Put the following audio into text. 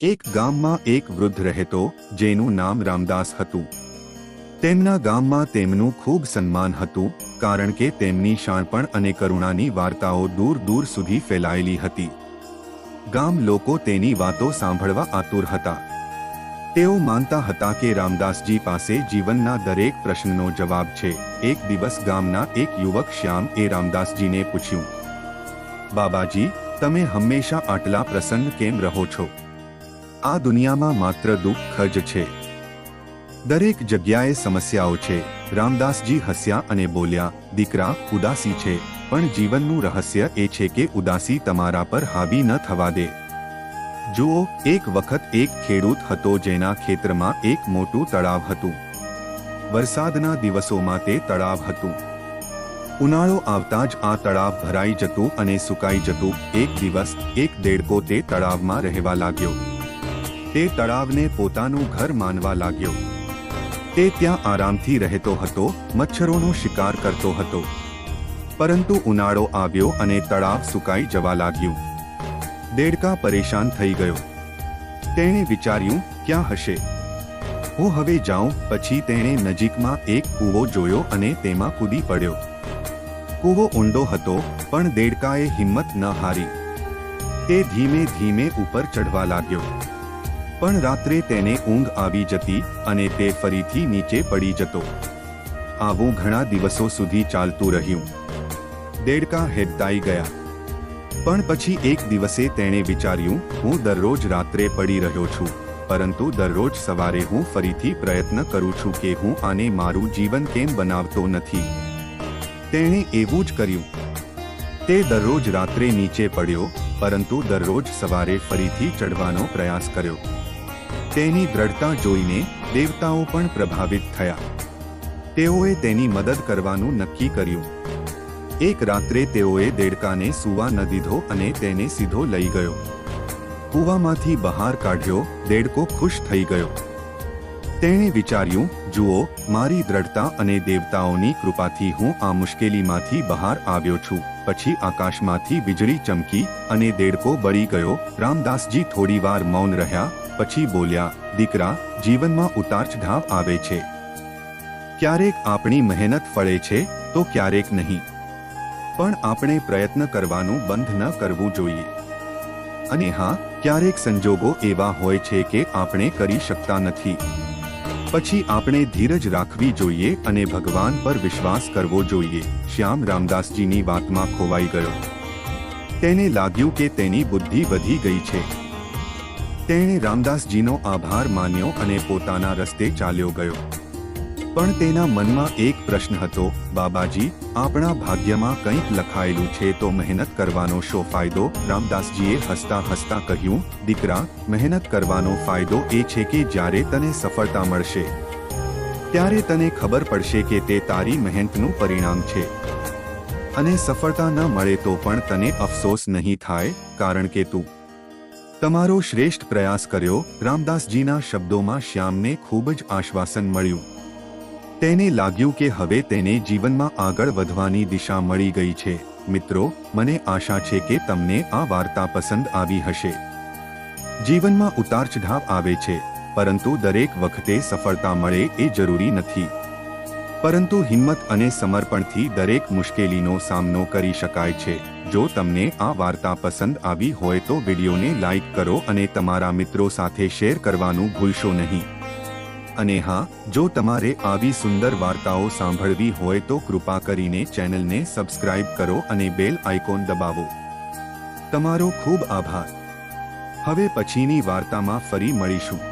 એક ગામમાં એક વૃદ્ધ રહેતો, જેનું નામ રામદાસ હતું. તેમના ગામમાં તેમનું ખૂબ સન્માન હતું, કારણ કે તેમની શાણપણ અને કરુણાની વાર્તાઓ દૂર દૂર સુધી ફેલાયેલી હતી. ગામ લોકો તેની વાતો સાંભળવા આતુર હતા. તેઓ માનતા હતા કે રામદાસજી પાસે જીવનના દરેક પ્રશ્નનો જવાબ છે. એક દિવસ ગામના એક યુવક શ્યામ એ રામદાસજીને પૂછ્યું, બાબાજી, તમે હંમેશા આટલા પ્રસન્ન કેમ રહો છો? આ દુનિયામાં માત્ર દુઃખ જ છે. દરેક જગ્યાએ સમસ્યાઓ છે. રામદાસજી હસ્યા અને બોલ્યા, દીકરા, ઉદાસી છે. પણ જીવનનું રહસ્ય એ છે કે ઉદાસી તમારા પર હાવી ન થવા દે. જુઓ, એક વખત એક ખેડૂત હતો જેના ખેતરમાં એક મોટું તળાવ હતું. વરસાદના દિવસોમાં તે તળાવ હતું. ઉનાળો આવતા જ આ તળાવ ભરાઈ જતું અને સુકાઈ જતું. એક દિવસ, એક દેડકો તે તળાવમાં રહેવા લાગ્યો. તે તળાવને પોતાનું ઘર માનવા લાગ્યો. તે ત્યાં આરામથી રહેતો હતો, મચ્છરોનો શિકાર કરતો હતો. પરંતુ ઉનાળો આવ્યો અને તળાવ સુકાઈ જવા લાગ્યું. દેડકા પરેશાન થઈ ગયો. તેણે વિચાર્યું, ક્યાં હશે? હું, હવે જાઉં. પછી તેણે નજીકમાં એક કૂવો જોયો અને તેમાં કૂદી પડ્યો. કૂવો ઊંડો હતો, પણ દેડકાએ હિંમત ન હારી. તે ધીમે ધીમે ઉપર ચઢવા લાગ્યો. પણ રાત્રે તેને ઊંઘ આવી જતી અને તે ફરીથી નીચે પડી જતો. આવું ઘણા દિવસો સુધી ચાલતું રહ્યું. દેડકા હેબતાઈ ગયા. પણ પછી એક દિવસે તેણે વિચાર્યું, હું દરરોજ રાત્રે પડી રહ્યો છું, પરંતુ દરરોજ સવારે હું ફરીથી પ્રયત્ન કરું છું કે હું આને મારું જીવન કેમ બનાવતો નથી. તેણે એવું જ કર્યું. તે દરરોજ રાત્રે નીચે પડ્યો, પરંતુ દરરોજ સવારે ફરીથી ચડવાનો પ્રયાસ કર્યો. તેની દ્રઢતા જોઈને દેવતાઓ પણ પ્રભાવિત થયા. તેઓએ તેની મદદ કરવાનું નક્કી કર્યું. એક રાત્રે તેઓએ દેડકાને સૂવા ન દીધો અને તેને સીધો લઈ ગયો. કૂવામાંથી બહાર કાઢ્યો, દેડકો ખુશ થઈ ગયો. તેણે વિચાર્યું, જુઓ, મારી દ્રઢતા અને દેવતાઓની કૃપાથી હું આ મુશ્કેલીમાંથી બહાર આવ્યો છું. પછી આકાશમાંથી વીજળી ચમકી અને દેડકો બળી ગયો. રામદાસજી થોડીવાર મૌન રહ્યા પછી બોલ્યા, દીકરા, જીવનમાં ઉતાર ચઢાવ આવે છે. ક્યારેક આપણી મહેનત ફળે છે, તો ક્યારેક નહીં. પણ આપણે પ્રયત્ન કરવાનું બંધ ન કરવું જોઈએ. અને હા, ક્યારેક સંજોગો એવા હોય છે કે આપણે કરી શકતા નથી. પછી આપણે ધીરજ રાખવી જોઈએ અને ભગવાન પર વિશ્વાસ કરવો જોઈએ. શ્યામ રામદાસજીની વાતમાં ખોવાઈ ગયો. તેને લાગ્યું કે તેની બુદ્ધિ વધી ગઈ છે. તેણે રામદાસજીનો આભાર માન્યો અને પોતાના રસ્તે ચાલ્યો ગયો. પણ તેના મનમાં એક પ્રશ્ન હતો, બાબાજી, આપણા ભાગ્યમાં કંઈક લખાયેલું છે તો મહેનત કરવાનો શો ફાયદો? રામદાસજીએ હસતા હસતા કહ્યું, દીકરા, મહેનત કરવાનો ફાયદો એ છે કે જ્યારે તને સફળતા મળશે, ત્યારે તને ખબર પડશે કે તે તારી મહેનતનું પરિણામ છે. અને સફળતા ન મળે તો પણ તને અફસોસ નહીં થાય, કારણ કે તું તમારો શ્રેષ્ઠ પ્રયાસ કર્યો રામદાસજીના શબ્દોમાં શ્યામને ખૂબ જ આશ્વાસન મળ્યું. તેને લાગ્યું કે હવે તેને જીવનમાં આગળ વધવાની દિશા મળી ગઈ છે. મિત્રો, મને આશા છે કે તમને આ વાર્તા પસંદ આવી હશે. જીવનમાં ઉતાર ચઢાવ આવે છે, પરંતુ દરેક વખતે સફળતા મળે એ જરૂરી નથી. પરંતુ હિંમત અને સમર્પણથી દરેક મુશ્કેલીનો સામનો કરી શકાય છે. જો તમને આ વાર્તા પસંદ આવી હોય તો વિડીયોને લાઇક કરો અને તમારા મિત્રો સાથે શેર કરવાનું ભૂલશો નહીં. અને હા, જો તમારે આવી સુંદર વાર્તાઓ સાંભળવી હોય તો કૃપા કરીને ચેનલને સબસ્ક્રાઇબ કરો અને બેલ આઇકોન દબાવો. તમારો ખૂબ આભાર. હવે પછીની વાર્તામાં ફરી મળીશું.